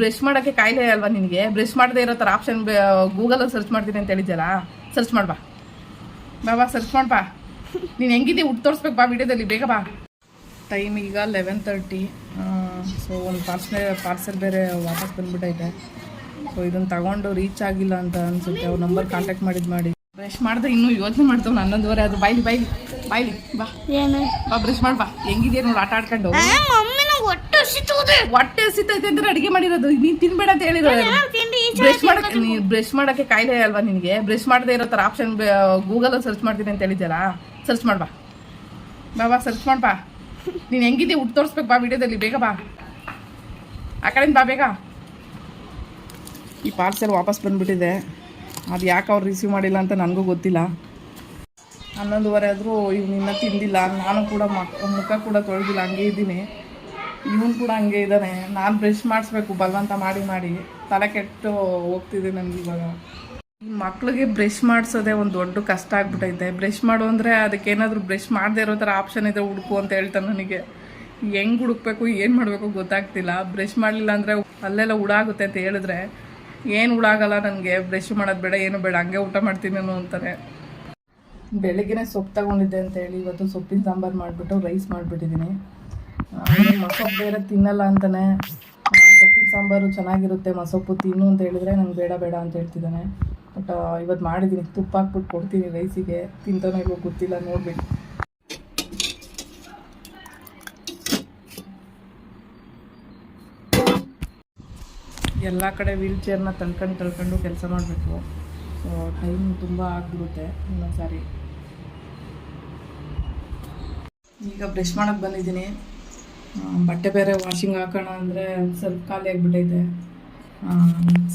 Brush ಮಾಡೋಕ್ಕೆ ಕಾಯಿಲೆ ಅಲ್ವಾ ನಿನಗೆ? ಬ್ರಷ್ ಮಾಡದೇ ಇರೋ ಥರ ಆಪ್ಷನ್ ಗೂಗಲಲ್ಲಿ ಸರ್ಚ್ ಮಾಡ್ತೀನಿ ಅಂತ ಹೇಳಿದ್ಯಲ್ಲ? ಸರ್ಚ್ ಮಾಡ್ಬಾ. ಬಾ ಬಾ ಸರ್ಚ್ ಮಾಡ್ಬಾ. ನೀನು ಹೆಂಗಿದ್ದೀವಿ ಉಟ್ಟು ತೋರಿಸ್ಬೇಕು ಬಾ ವಿಡಿಯೋದಲ್ಲಿ ಬೇಗ ಬಾ. ಟೈಮ್ ಈಗ ಲೆವೆನ್ ತರ್ಟಿ ಸೊ ಒಂದು ಪಾರ್ಸಲ್ ಪಾರ್ಸೆಲ್ ಬೇರೆ ವಾಪಸ್ ಬಂದುಬಿಟ್ಟೈತೆ ಸೊ ಇದನ್ನು ತಗೊಂಡು ರೀಚ್ ಆಗಿಲ್ಲ ಅಂತ ಅನ್ಸುತ್ತೆ. ಅವ್ರ ನಂಬರ್ ಕಾಂಟ್ಯಾಕ್ಟ್ ಮಾಡಿದ್ ಮಾಡಿ. ಬ್ರಷ್ ಮಾಡಿದ್ರೆ ಇನ್ನೂ ಯೋಚನೆ ಮಾಡ್ತಾವ್ ಹನ್ನೊಂದುವರೆ ಅದು ಬಾಯ್ಲಿ ಬಾಯ್ಲಿ ಬಾಯ್ಲಿ ಬಾ. ಏನು? ಬಾ ಬ್ರಷ್ ಮಾಡ್ಬಾ. ಹೆಂಗಿದೆಯಾ ನೋಡಿ ಆಟ ಆಡ್ಕೊಂಡು. ಹೊಟ್ಟೆ ಸಿತ್ತೈತೆ ಅಂದ್ರೆ ಅಡಿಗೆ ಮಾಡಿರೋದು. ನೀನ್ ತಿನ್ಬೇಡ ಅಂತ ಹೇಳಿರೋ ಬ್ರಷ್ ಮಾಡಕ್ಕೆ ನೀ ಬ್ರಷ್ ಮಾಡಕ್ಕೆ ಕಾಯಿಲೆ ಅಲ್ವಾ ನಿನಗೆ? ಬ್ರಷ್ ಮಾಡದೇ ಇರೋ ಥರ ಆಪ್ಷನ್ ಗೂಗಲಲ್ಲಿ ಸರ್ಚ್ ಮಾಡ್ತೀನಿ ಅಂತ ಹೇಳಿದ್ಯಲ್ಲ? ಸರ್ಚ್ ಮಾಡ್ಬಾ. ಬಾಬಾ ಬಾ ಸರ್ಚ್ ಮಾಡ್ಬಾ. ನೀನು ಹೆಂಗಿದ್ದೀಯ ಹುಟ್ಟು ತೋರಿಸ್ಬೇಕು ಬಾ ವಿಡಿಯೋದಲ್ಲಿ ಬೇಗ ಬಾ. ಆ ಕಡೆಯಿಂದ ಬಾ ಬೇಗ. ಈ ಪಾರ್ಸೆಲ್ ವಾಪಸ್ ಬಂದ್ಬಿಟ್ಟಿದೆ. ಅದು ಯಾಕೆ ಅವ್ರು ರಿಸೀವ್ ಮಾಡಿಲ್ಲ ಅಂತ ನನಗೂ ಗೊತ್ತಿಲ್ಲ. ಹನ್ನೊಂದುವರೆ ಆದರೂ ಇವ್ನು ಇನ್ನೂ ತಿಂದಿಲ್ಲ. ನಾನು ಕೂಡ ಮಕ್ ಮುಖ ಕೂಡ ತೊಳೆದಿಲ್ಲ ಹಂಗೆ ಇದ್ದೀನಿ. ಇವನು ಕೂಡ ಹಂಗೆ ಇದ್ದಾನೆ ನಾನು ಬ್ರಷ್ ಮಾಡಿಸ್ಬೇಕು. ಬಲವಂತ ಮಾಡಿ ಮಾಡಿ. ತಲೆ ಕೆಟ್ಟು ಹೋಗ್ತಿದೆ ನನಗೆ ಇವಾಗ. ಈ ಮಕ್ಳಿಗೆ ಬ್ರಷ್ ಮಾಡಿಸೋದೇ ಒಂದು ದೊಡ್ಡ ಕಷ್ಟ ಆಗ್ಬಿಟ್ಟೈತೆ ಬ್ರಷ್ ಮಾಡು ಅಂದರೆ ಅದಕ್ಕೇನಾದರೂ ಬ್ರಷ್ ಮಾಡದೇ ಇರೋ ಥರ ಆಪ್ಷನ್ ಇದೆ ಹುಡುಕು ಅಂತ ಹೇಳ್ತಾನೆ ನನಗೆ. ಹೆಂಗೆ ಹುಡುಕ್ಬೇಕು, ಏನು ಮಾಡಬೇಕು ಗೊತ್ತಾಗ್ತಿಲ್ಲ. ಬ್ರಷ್ ಮಾಡಲಿಲ್ಲ ಅಂದರೆ ಅಲ್ಲೆಲ್ಲ ಹುಡಾಗುತ್ತೆ ಅಂತ ಹೇಳಿದ್ರೆ ಏನು ಹುಡಾಗಲ್ಲ ನನಗೆ. ಬ್ರಷ್ ಮಾಡೋದು ಬೇಡ, ಏನು ಬೇಡ. ಹಂಗೆ ಊಟ ಮಾಡ್ತೀನಿ ಅಂತಾರೆ. ಬೆಳಗ್ಗೆನೇ ಸೊಪ್ಪು ತಗೊಂಡಿದ್ದೆ ಅಂತ ಹೇಳಿ ಇವತ್ತು ಸೊಪ್ಪಿನ ಸಾಂಬಾರು ಮಾಡಿಬಿಟ್ಟು ರೈಸ್ ಮಾಡಿಬಿಟ್ಟಿದ್ದೀನಿ. ಮಸೊಪ್ಪು ಬೇರೆ ತಿನ್ನಲ್ಲ ಅಂತಾನೆ. ಸೊಪ್ಪಿನ ಸಾಂಬಾರು ಚೆನ್ನಾಗಿರುತ್ತೆ ಮಸೊಪ್ಪು ತಿನ್ನು ಅಂತ ಹೇಳಿದ್ರೆ ನಂಗೆ ಬೇಡ ಬೇಡ ಅಂತ ಹೇಳ್ತಿದ್ದಾನೆ. ಬಟ್ ಇವತ್ತು ಮಾಡಿದ್ದೀನಿ ತುಪ್ಪ ಹಾಕ್ಬಿಟ್ಟು ಕೊಡ್ತೀನಿ ರೈಸಿಗೆ. ತಿಂತಾನೋ ಇವಾಗ ಗೊತ್ತಿಲ್ಲ, ನೋಡ್ಬೇಕು. ಎಲ್ಲ ಕಡೆ ವೀಲ್ ಚೇರ್ನ ತಳ್ಕೊಂಡು ತಳ್ಕೊಂಡು ಕೆಲಸ ಮಾಡಬೇಕು. ಸೊ ಟೈಮ್ ತುಂಬ ಆಗ್ಬಿಡುತ್ತೆ ಇನ್ನೊಂದು ಸಾರಿ ಈಗ ಬ್ರಷ್ ಮಾಡೋಕ್ಕೆ ಬಂದಿದ್ದೀನಿ. ಬಟ್ಟೆ ಬೇರೆ ವಾಷಿಂಗ್ ಹಾಕೋಣ ಅಂದರೆ ಸರ್ಫ್ ಖಾಲಿ ಆಗಿಬಿಟ್ಟೈತೆ.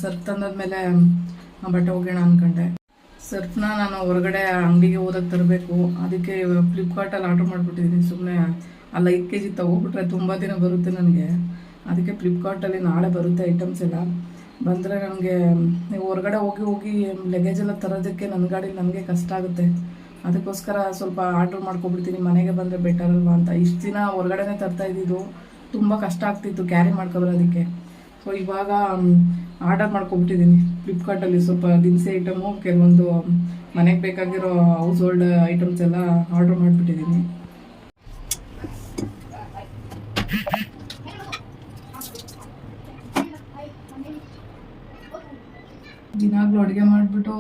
ಸರ್ಫ್ ತಂದಾದ್ಮೇಲೆ ಬಟ್ಟೆ ಒಗೆಯೋಣ ಅಂದ್ಕೊಂಡೆ ಸರ್ಫ್ನ ನಾನು ಹೊರಗಡೆ ಅಂಗಡಿಗೆ ಓದಕ್ಕೆ ತರಬೇಕು. ಅದಕ್ಕೆ ಫ್ಲಿಪ್ಕಾರ್ಟಲ್ಲಿ ಆರ್ಡ್ರ್ ಮಾಡಿಬಿಟ್ಟಿದ್ದೀನಿ ಸುಮ್ಮನೆ ಅಲ್ಲಿ ಐದು ಕೆ ಜಿ ತೊಗೊಬಿಟ್ರೆ ತುಂಬ ದಿನ ಬರುತ್ತೆ ನನಗೆ. ಅದಕ್ಕೆ ಫ್ಲಿಪ್ಕಾರ್ಟಲ್ಲಿ ನಾಳೆ ಬರುತ್ತೆ ಐಟಮ್ಸ್ ಎಲ್ಲ. ಬಂದರೆ ನನಗೆ ಹೊರಗಡೆ ಹೋಗಿ ಹೋಗಿ ಲಗೇಜ್ ಎಲ್ಲ ತರೋದಕ್ಕೆ ನನ್ನ ಗಾಡಿ ನನಗೆ ಕಷ್ಟ ಆಗುತ್ತೆ. ಅದಕ್ಕೋಸ್ಕರ ಸ್ವಲ್ಪ ಆರ್ಡ್ರ್ ಮಾಡ್ಕೊಬಿಡ್ತೀನಿ, ಮನೆಗೆ ಬಂದರೆ ಬೆಟರ್ ಅಲ್ವಾ ಅಂತ. ಇಷ್ಟು ದಿನ ಹೊರಗಡೆನೇ ತರ್ತಾ ಇದ್ದಿದ್ದು, ತುಂಬ ಕಷ್ಟ ಆಗ್ತಿತ್ತು ಕ್ಯಾರಿ ಮಾಡ್ಕೊಬರೋದಕ್ಕೆ ಸೊ ಇವಾಗ ಆರ್ಡರ್ ಮಾಡ್ಕೊಬಿಟ್ಟಿದ್ದೀನಿ. ಫ್ಲಿಪ್ಕಾರ್ಟಲ್ಲಿ ಸ್ವಲ್ಪ ದಿನಸಿ ಐಟಮು ಕೆಲವೊಂದು ಮನೆಗೆ ಬೇಕಾಗಿರೋ ಹೌಸ್ ಹೋಲ್ಡ್ ಐಟಮ್ಸ್ ಎಲ್ಲ ಆರ್ಡರ್ ಮಾಡಿಬಿಟ್ಟಿದ್ದೀನಿ. ದಿನಾಗ್ಲೂ ಅಡುಗೆ ಮಾಡಿಬಿಟ್ಟು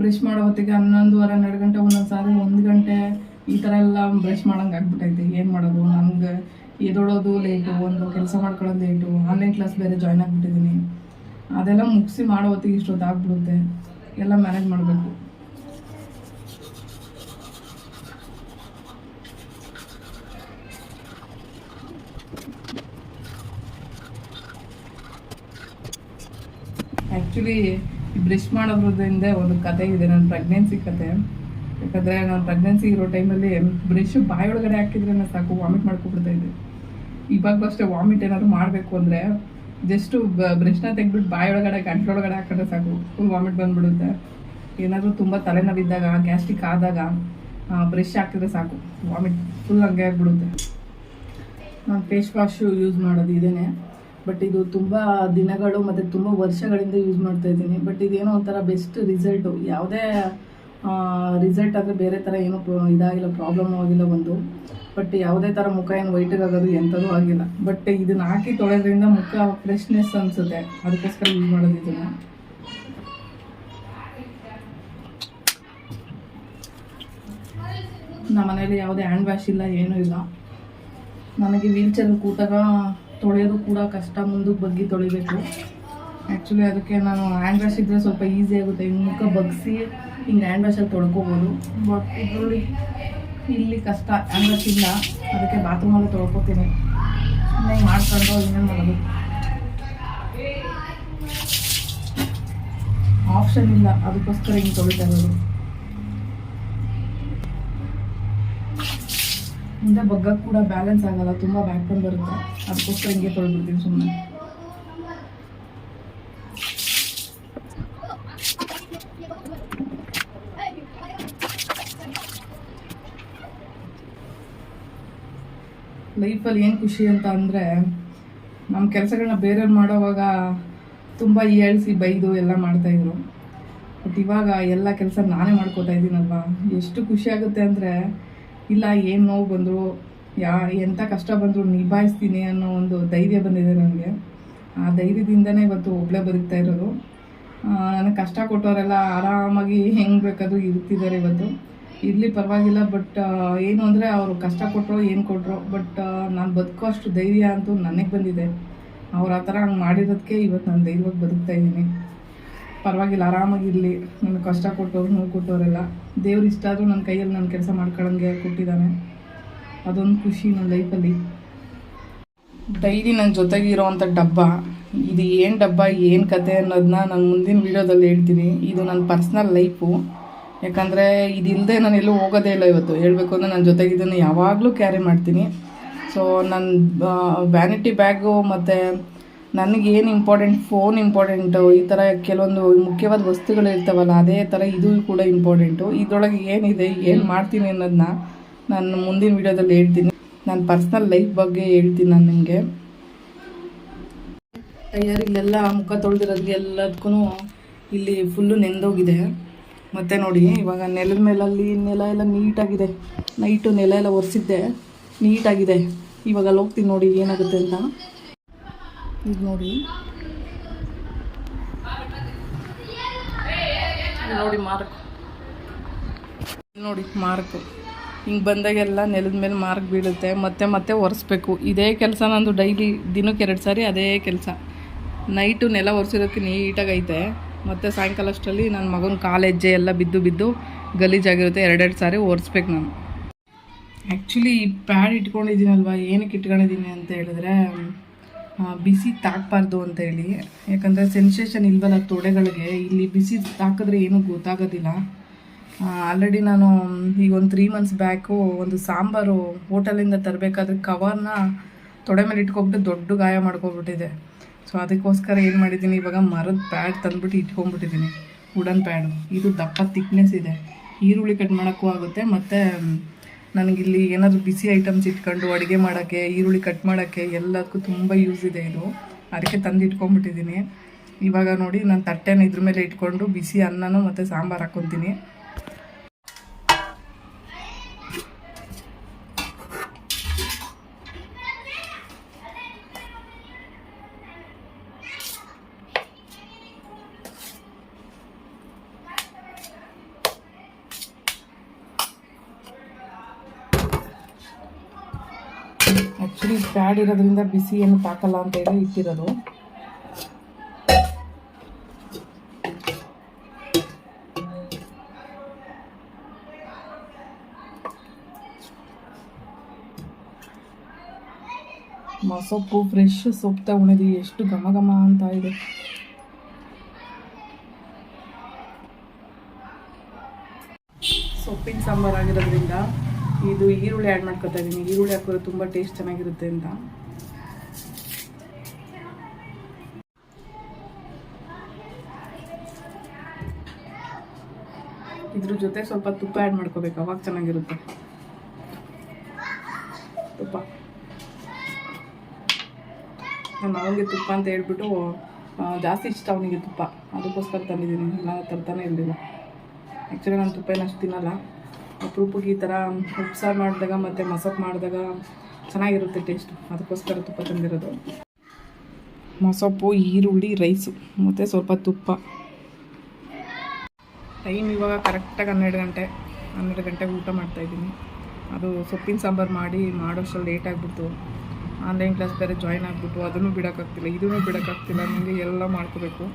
ಬ್ರಷ್ ಮಾಡೋ ಹೊತ್ತಿಗೆ ಹನ್ನೊಂದುವರೆ, ಹನ್ನೆರಡು ಗಂಟೆ, ಒಂದೊಂದು ಸಾರಿ ಒಂದು ಗಂಟೆ ಈ ಥರ ಎಲ್ಲ ಬ್ರಷ್ ಮಾಡೋಂಗೆ ಆಗ್ಬಿಟ್ಟೈತೆ. ಏನು ಮಾಡೋದು? ನನಗೆ ಎದೊಳೋದು ಲೇಟು ಒಂದು ಕೆಲಸ ಮಾಡ್ಕೊಳ್ಳೋದು ಲೇಟು ಆನ್ಲೈನ್ ಕ್ಲಾಸ್ ಬೇರೆ ಜಾಯ್ನ್ ಆಗಿಬಿಟ್ಟಿದ್ದೀನಿ ಅದೆಲ್ಲ ಮುಗಿಸಿ ಮಾಡೋ ಹೊತ್ತಿಗೆ ಇಷ್ಟೊತ್ತು ಆಗ್ಬಿಡುತ್ತೆ. ಎಲ್ಲ ಮ್ಯಾನೇಜ್ ಮಾಡಬೇಕು. ಆ್ಯಕ್ಚುಲಿ ಬ್ರಷ್ ಮಾಡೋದ್ರಿಂದ ಒಂದು ಕತೆ ಇದೆ, ನನ್ನ ಪ್ರೆಗ್ನೆನ್ಸಿ ಕತೆ. ಯಾಕಂದರೆ ನಾನು ಪ್ರೆಗ್ನೆನ್ಸಿ ಇರೋ ಟೈಮಲ್ಲಿ ಬ್ರಷ್ ಬಾಯಿ ಒಳಗಡೆ ಹಾಕಿದ್ರೆ ಸಾಕು ವಾಮಿಟ್ ಮಾಡ್ಕೊಬಿಡ್ತಾ ಇದ್ದೆ. ಇವಾಗ ಅಷ್ಟೇ ವಾಮಿಟ್ ಏನಾದ್ರು ಮಾಡಬೇಕು ಅಂದರೆ ಜಸ್ಟು ಬ್ರಷ್ನ ತೆಗೆದ್ಬಿಟ್ಟು ಬಾಯಿ ಒಳಗಡೆ ಗಂಟ್ಲ ಒಳಗಡೆ ಹಾಕಿದ್ರೆ ಸಾಕು ಫುಲ್ ವಾಮಿಟ್ ಬಂದ್ಬಿಡುತ್ತೆ. ಏನಾದರೂ ತುಂಬ ತಲೆನೋವಿದ್ದಾಗ ಗ್ಯಾಸ್ಟ್ರಿಕ್ ಆದಾಗ ಬ್ರಷ್ ಹಾಕಿದ್ರೆ ಸಾಕು ವಾಮಿಟ್ ಫುಲ್ ಹಂಗೆ ಆಗಿಬಿಡುತ್ತೆ. ನಾನು ಫೇಸ್ ವಾಶು ಯೂಸ್ ಮಾಡೋದು ಇದೇನೆ. ಬಟ್ ಇದು ತುಂಬ ದಿನಗಳು ಮತ್ತು ತುಂಬ ವರ್ಷಗಳಿಂದ ಯೂಸ್ ಮಾಡ್ತಾ ಇದ್ದೀನಿ. ಬಟ್ ಇದೇನೋ ಒಂಥರ ಬೆಸ್ಟ್ ರಿಸಲ್ಟು ಯಾವುದೇ ರಿಸಲ್ಟ್ ಆದರೆ ಬೇರೆ ಥರ ಏನೂ ಇದಾಗಿಲ್ಲ ಪ್ರಾಬ್ಲಮ್ ಆಗಿಲ್ಲ ಒಂದು. ಬಟ್ ಯಾವುದೇ ಥರ ಮುಖ ಏನು ವೈಟ್ ಆಗೋದು ಎಂಥದೂ ಆಗಿಲ್ಲ. ಬಟ್ ಇದನ್ನ ಹಾಕಿ ತೊಳೆದ್ರಿಂದ ಮುಖ ಫ್ರೆಶ್ನೆಸ್ ಅನಿಸುತ್ತೆ. ಅದಕ್ಕೋಸ್ಕರ ಯೂಸ್ ಮಾಡೋದು ಇದನ್ನು. ನಮ್ಮ ಮನೇಲಿ ಯಾವುದೇ ಹ್ಯಾಂಡ್ ವಾಶ್ ಇಲ್ಲ, ಏನೂ ಇಲ್ಲ. ನನಗೆ ವೀಲ್ ಚೇರ್ ಕೂತಾಗ ತೊಳೆಯೋದು ಕೂಡ ಕಷ್ಟ ಮುಂದಕ್ಕೆ ಬಗ್ಗಿ ತೊಳಿಬೇಕು. ಆ್ಯಕ್ಚುಲಿ ಅದಕ್ಕೆ ನಾನು ಹ್ಯಾಂಡ್ ವಾಶ್ ಇದ್ದರೆ ಸ್ವಲ್ಪ ಈಸಿ ಆಗುತ್ತೆ. ಹಿಂಗೆ ಮುಖ ಬಗ್ಸಿ ಹಿಂಗೆ ಹ್ಯಾಂಡ್ ವಾಶಲ್ಲಿ ತೊಳ್ಕೊಬೋದು. ಬಟ್ ಇದರಲ್ಲಿ ಇಲ್ಲಿ ಕಷ್ಟ. ಹ್ಯಾಂಡ್ ವಾಶ್ ಇಲ್ಲ. ಅದಕ್ಕೆ ಬಾತ್ರೂಮಲ್ಲೇ ತೊಳ್ಕೊತೀನಿ. ಸುಮ್ಮನೆ ಮಾಡ್ಕೊಂಡು ಇನ್ನೇನು ಮಾಡೋದು. ಆಪ್ಷನ್ ಇಲ್ಲ. ಅದಕ್ಕೋಸ್ಕರ ಹಿಂಗೆ ತೊಳಿತಾ ಇರೋದು. ಮುಂದೆ ಬಗ್ಗ ಕೂಡ ಬ್ಯಾಲೆನ್ಸ್ ಆಗಲ್ಲ, ತುಂಬ ಬ್ಯಾಕ್ ಪೇನ್ ಬರುತ್ತೆ. ಅದಕ್ಕೋಸ್ಕರ ಹಿಂಗೆ ತೊಳ್ಬಿಡ್ತೀನಿ ಸುಮ್ಮನೆ ಲೈಫಲ್ಲಿ ಏನು ಖುಷಿ ಅಂತ ಅಂದರೆ ನಮ್ಮ ಕೆಲಸಗಳನ್ನ ಬೇರೆಯವ್ರು ಮಾಡೋವಾಗ ತುಂಬ ಏಳಿಸಿ ಬೈದು ಎಲ್ಲ ಮಾಡ್ತಾಯಿದ್ರು ಬಟ್ ಇವಾಗ ಎಲ್ಲ ಕೆಲಸ ನಾನೇ ಮಾಡ್ಕೋತಾ ಇದ್ದೀನಲ್ವಾ? ಎಷ್ಟು ಖುಷಿ ಆಗುತ್ತೆ ಅಂದರೆ ಇಲ್ಲ, ಏನು ನೋವು ಬಂದರು, ಯಾ ಎಂಥ ಕಷ್ಟ ಬಂದರೂ ನಿಭಾಯಿಸ್ತೀನಿ ಅನ್ನೋ ಒಂದು ಧೈರ್ಯ ಬಂದಿದೆ ನನಗೆ. ಆ ಧೈರ್ಯದಿಂದನೇ ಇವತ್ತು ಒಬ್ಬಳೇ ಬರುತ್ತಾ ಇರೋದು. ನನಗೆ ಕಷ್ಟ ಕೊಟ್ಟವರೆಲ್ಲ ಆರಾಮಾಗಿ ಹೆಂಗೆ ಬೇಕಾದರೂ ಇರ್ತಿದ್ದಾರೆ ಇವತ್ತು. ಇರಲಿ ಪರವಾಗಿಲ್ಲ, ಬಟ್ ಏನು ಅಂದರೆ ಅವರು ಕಷ್ಟ ಕೊಟ್ಟರು ಏನು ಕೊಟ್ಟರು ಬಟ್ ನಾನು ಬದುಕೋ ಅಷ್ಟು ಧೈರ್ಯ ಅಂತೂ ನನಗೆ ಬಂದಿದೆ. ಅವ್ರು ಆ ಥರ ಹಂಗೆ ಮಾಡಿರೋದಕ್ಕೆ ಇವತ್ತು ನಾನು ಧೈರ್ಯವಾಗಿ ಬದುಕ್ತಾ ಇದ್ದೀನಿ. ಪರವಾಗಿಲ್ಲ ಆರಾಮಾಗಿರಲಿ ನನಗೆ ಕಷ್ಟ ಕೊಟ್ಟವ್ರು ನೋವು ಕೊಟ್ಟವರೆಲ್ಲ. ದೇವ್ರು ಇಷ್ಟ ಆದರೂ ನನ್ನ ಕೈಯಲ್ಲಿ ನನ್ನ ಕೆಲಸ ಮಾಡ್ಕೊಳಂಗೆ ಕೊಟ್ಟಿದ್ದಾನೆ. ಅದೊಂದು ಖುಷಿ ನನ್ನ ಲೈಫಲ್ಲಿ. ಡೈಲಿ ನನ್ನ ಜೊತೆಗೆ ಇರೋವಂಥ ಡಬ್ಬ, ಇದು ಏನು ಡಬ್ಬ, ಏನು ಕತೆ ಅನ್ನೋದನ್ನ ನಾನು ಮುಂದಿನ ವೀಡಿಯೋದಲ್ಲಿ ಹೇಳ್ತೀನಿ. ಇದು ನನ್ನ ಪರ್ಸ್ನಲ್ ಲೈಫು. ಯಾಕಂದರೆ ಇದಿಲ್ಲದೆ ನಾನು ಎಲ್ಲೂ ಹೋಗೋದೇ ಇಲ್ಲ ಇವತ್ತು. ಹೇಳಬೇಕು ಅಂದರೆ ನನ್ನ ಜೊತೆಗೆ ಯಾವಾಗಲೂ ಕ್ಯಾರಿ ಮಾಡ್ತೀನಿ. ಸೊ ನನ್ನ ವ್ಯಾನಿಟಿ ಬ್ಯಾಗು ಮತ್ತು ನನಗೆ ಏನು ಇಂಪಾರ್ಟೆಂಟ್ ಫೋನ್ ಇಂಪಾರ್ಟೆಂಟು ಈ ಥರ ಕೆಲವೊಂದು ಮುಖ್ಯವಾದ ವಸ್ತುಗಳು ಇರ್ತಾವಲ್ಲ, ಅದೇ ಥರ ಇದು ಕೂಡ ಇಂಪಾರ್ಟೆಂಟು ಇದರೊಳಗೆ ಏನಿದೆ, ಏನು ಮಾಡ್ತೀನಿ ಅನ್ನೋದನ್ನ ನಾನು ಮುಂದಿನ ವೀಡಿಯೋದಲ್ಲಿ ಹೇಳ್ತೀನಿ. ನನ್ನ ಪರ್ಸ್ನಲ್ ಲೈಫ್ ಬಗ್ಗೆ ಹೇಳ್ತೀನಿ ನಾನು ನಿಮಗೆ. ಇಲ್ಲೆಲ್ಲ ಮುಖ ತೊಳೆದಿರೋದು ಎಲ್ಲದಕ್ಕೂ ಇಲ್ಲಿ ಫುಲ್ಲು ನೆಂದೋಗಿದೆ. ಮತ್ತು ನೋಡಿ, ಇವಾಗ ನೆಲದ ಮೇಲಲ್ಲಿ ನೆಲ ಎಲ್ಲ ನೀಟಾಗಿದೆ. ನೈಟು ನೆಲ ಎಲ್ಲ ಒರೆಸಿದ್ದೆ. ನೀಟಾಗಿದೆ. ಇವಾಗ ಅಲ್ಲಿ ಹೋಗ್ತೀನಿ ನೋಡಿ, ಏನಾಗುತ್ತೆ ಅಂತ. ಇದು ನೋಡಿ. ನೋಡಿ ಮಾರ್ಕ್. ನೋಡಿ ಮಾರ್ಕ್. ಹಿಂಗೆ ಬಂದಾಗೆಲ್ಲ ನೆಲದ ಮೇಲೆ ಮಾರ್ಕ್ ಬೀಳುತ್ತೆ. ಮತ್ತೆ ಮತ್ತೆ ಒರೆಸ್ಬೇಕು. ಇದೇ ಕೆಲಸ ನಂದು ಡೈಲಿ ದಿನಕ್ಕೆ ಎರಡು ಸಾರಿ ಅದೇ ಕೆಲಸ. ನೈಟು ನೆಲ ಒರೆಸಿರೋಕ್ಕೆ ನೀಟಾಗಿ ಐತೆ ಮತ್ತು ಸಾಯಂಕಾಲ ಅಷ್ಟರಲ್ಲಿ ನನ್ನ ಮಗನ ಕಾಲೆಜ್ಜೆ ಎಲ್ಲ ಬಿದ್ದು ಬಿದ್ದು ಗಲೀಜಾಗಿರುತ್ತೆ ಎರಡೆರಡು ಸಾರಿ ಒರೆಸ್ಬೇಕು ನಾನು. ಆ್ಯಕ್ಚುಲಿ ಈ ಪ್ಯಾಡ್ ಇಟ್ಕೊಂಡಿದ್ದೀನಲ್ವ? ಏನಕ್ಕೆ ಇಟ್ಕೊಂಡಿದ್ದೀನಿ ಅಂತ ಹೇಳಿದ್ರೆ ಬಿಸಿ ತಾಕಬಾರ್ದು ಅಂತ ಹೇಳಿ. ಯಾಕಂದರೆ ಸೆನ್ಸೇಷನ್ ಇಲ್ವಲ್ಲ ತೊಡೆಗಳಿಗೆ ಇಲ್ಲಿ ಬಿಸಿ ತಾಕಿದ್ರೆ ಏನೂ ಗೊತ್ತಾಗೋದಿಲ್ಲ. ಆಲ್ರೆಡಿ ನಾನು ಈಗ ಒಂದು ತ್ರೀ ಮಂತ್ಸ್ ಬ್ಯಾಕು ಒಂದು ಸಾಂಬಾರು ಹೋಟೆಲಿಂದ ತರಬೇಕಾದ್ರೆ ಕವರ್ನ ತೊಡೆ ಮೇಲೆ ಇಟ್ಕೊಬಿಟ್ಟು ದೊಡ್ಡ ಗಾಯ ಮಾಡ್ಕೊಬಿಟ್ಟಿದೆ ಸೊ ಅದಕ್ಕೋಸ್ಕರ ಏನು ಮಾಡಿದ್ದೀನಿ, ಇವಾಗ ಮರದ ಪ್ಯಾಡ್ ತಂದ್ಬಿಟ್ಟು ಇಟ್ಕೊಂಡ್ಬಿಟ್ಟಿದ್ದೀನಿ. ವುಡನ್ ಪ್ಯಾಡು ಇದು ದಪ್ಪ ತಿಕ್ನೆಸ್ ಇದೆ. ಈರುಳ್ಳಿ ಕಟ್ ಮಾಡೋಕ್ಕೂ ಆಗುತ್ತೆ, ಮತ್ತು ನನಗಿಲ್ಲಿ ಏನಾದರೂ ಬಿಸಿ ಐಟಮ್ಸ್ ಇಟ್ಕೊಂಡು ಅಡುಗೆ ಮಾಡೋಕ್ಕೆ, ಈರುಳ್ಳಿ ಕಟ್ ಮಾಡೋಕ್ಕೆ ಎಲ್ಲದಕ್ಕೂ ತುಂಬ ಯೂಸ್ ಇದೆ ಇದು. ಅದಕ್ಕೆ ತಂದು ಇಟ್ಕೊಂಡ್ಬಿಟ್ಟಿದ್ದೀನಿ ಇವಾಗ ನೋಡಿ, ನಾನು ತಟ್ಟೆನ ಇದ್ರ ಮೇಲೆ ಇಟ್ಕೊಂಡು ಬಿಸಿ ಅನ್ನನೂ ಮತ್ತು ಸಾಂಬಾರು ಹಾಕ್ಕೊತೀನಿ ಪ್ಯಾಡ್ ಇರೋದ್ರಿಂದ ಬಿಸಿ ಏನು ತಾಕಲ್ಲ ಅಂತ ಹೇಳಿ ಇಟ್ಟಿರೋದು. ಮಸೊಪ್ಪು ಫ್ರೆಶ್ ಸೊಪ್ಪು ತಗೊಂಡಿದ್ವಿ ಎಷ್ಟು ಘಮ ಘಮ ಅಂತ ಇದೆ. ಸೊಪ್ಪಿನ ಸಾಂಬಾರ್ ಆಗಿರೋದ್ರಿಂದ ಇದು ಈರುಳ್ಳಿ ಆ್ಯಡ್ ಮಾಡ್ಕೊತಾ ಇದ್ದೀನಿ ಈರುಳ್ಳಿ ಹಾಕಿದ್ರೆ ತುಂಬ ಟೇಸ್ಟ್ ಚೆನ್ನಾಗಿರುತ್ತೆ ಅಂತ. ಇದ್ರ ಜೊತೆ ಸ್ವಲ್ಪ ತುಪ್ಪ ಆ್ಯಡ್ ಮಾಡ್ಕೋಬೇಕು. ಅವಾಗ ಚೆನ್ನಾಗಿರುತ್ತೆ. ತುಪ್ಪ. ನಮ್ಮ ಅವನಿಗೆ ತುಪ್ಪ ಅಂತ ಹೇಳ್ಬಿಟ್ಟು ಜಾಸ್ತಿ ಇಷ್ಟ ಅವನಿಗೆ ತುಪ್ಪ. ಅದಕ್ಕೋಸ್ಕರ ತಂದಿದ್ದೀನಿ. ನಾನು ತರ್ತಾನೆ ಇರಲಿಲ್ಲ. ಆ್ಯಕ್ಚುಲಿ ನಾನು ತುಪ್ಪ ಏನಷ್ಟು ತಿನ್ನಲ್ಲ. ಅಪರೂಪಕ್ಕೆ ಈ ಥರ ಉಪ್ಸಾರು ಮಾಡಿದಾಗ ಮತ್ತು ಮಸಪ್ ಮಾಡಿದಾಗ ಚೆನ್ನಾಗಿರುತ್ತೆ ಟೇಸ್ಟ್ ಅದಕ್ಕೋಸ್ಕರ ತುಪ್ಪ ತಂದಿರೋದು. ಮೊಸಪ್ಪು ಈರುಳ್ಳಿ ರೈಸು ಮತ್ತು ಸ್ವಲ್ಪ ತುಪ್ಪ. ಟೈಮ್ ಇವಾಗ ಕರೆಕ್ಟಾಗಿ ಹನ್ನೆರಡು ಗಂಟೆ, ಹನ್ನೆರಡು ಗಂಟೆಗೆ ಊಟ ಮಾಡ್ತಾಯಿದ್ದೀನಿ ಅದು ಸೊಪ್ಪಿನ ಸಾಂಬಾರು ಮಾಡಿ ಮಾಡೋಷ್ಟು ಲೇಟ್ ಆಗಿಬಿಡ್ತು. ಆನ್ಲೈನ್ ಕ್ಲಾಸ್ ಬೇರೆ ಜಾಯ್ನ್ ಆಗಿಬಿಟ್ಟು ಅದನ್ನು ಬಿಡೋಕ್ಕಾಗ್ತಿಲ್ಲ, ಇದನ್ನು ಬಿಡೋಕ್ಕಾಗ್ತಿಲ್ಲ ನನಗೆ ಎಲ್ಲ ಮಾಡ್ಕೋಬೇಕು.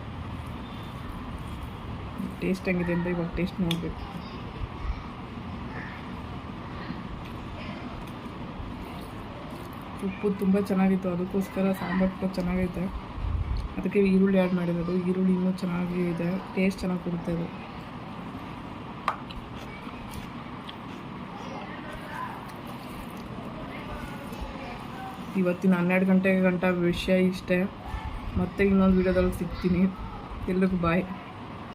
ಟೇಸ್ಟ್ ಹೆಂಗಿದೆ ಅಂತ ಇವಾಗ ಟೇಸ್ಟ್ ನೋಡಬೇಕು. ಉಪ್ಪು ತುಂಬ ಚೆನ್ನಾಗಿತ್ತು. ಅದಕ್ಕೋಸ್ಕರ ಸಾಂಬಾರು ಕೂಡ ಚೆನ್ನಾಗೈತೆ. ಅದಕ್ಕೆ ಈರುಳ್ಳಿ ಆ್ಯಡ್ ಮಾಡಿರೋದು. ಈರುಳ್ಳಿ ಇನ್ನೂ ಚೆನ್ನಾಗಿ ಇದೆ. ಟೇಸ್ಟ್ ಚೆನ್ನಾಗಿ ಕೊಡುತ್ತೆ ಅದು. ಇವತ್ತಿನ ಹನ್ನೆರಡು ಗಂಟೆ ಗಂಟ ವಿಷಯ ಇಷ್ಟೇ. ಮತ್ತೆ ಇನ್ನೊಂದು ವಿಡಿಯೋದಲ್ಲಿ ಸಿಗ್ತೀನಿ. ಎಲ್ರಿಗೂ ಬಾಯ್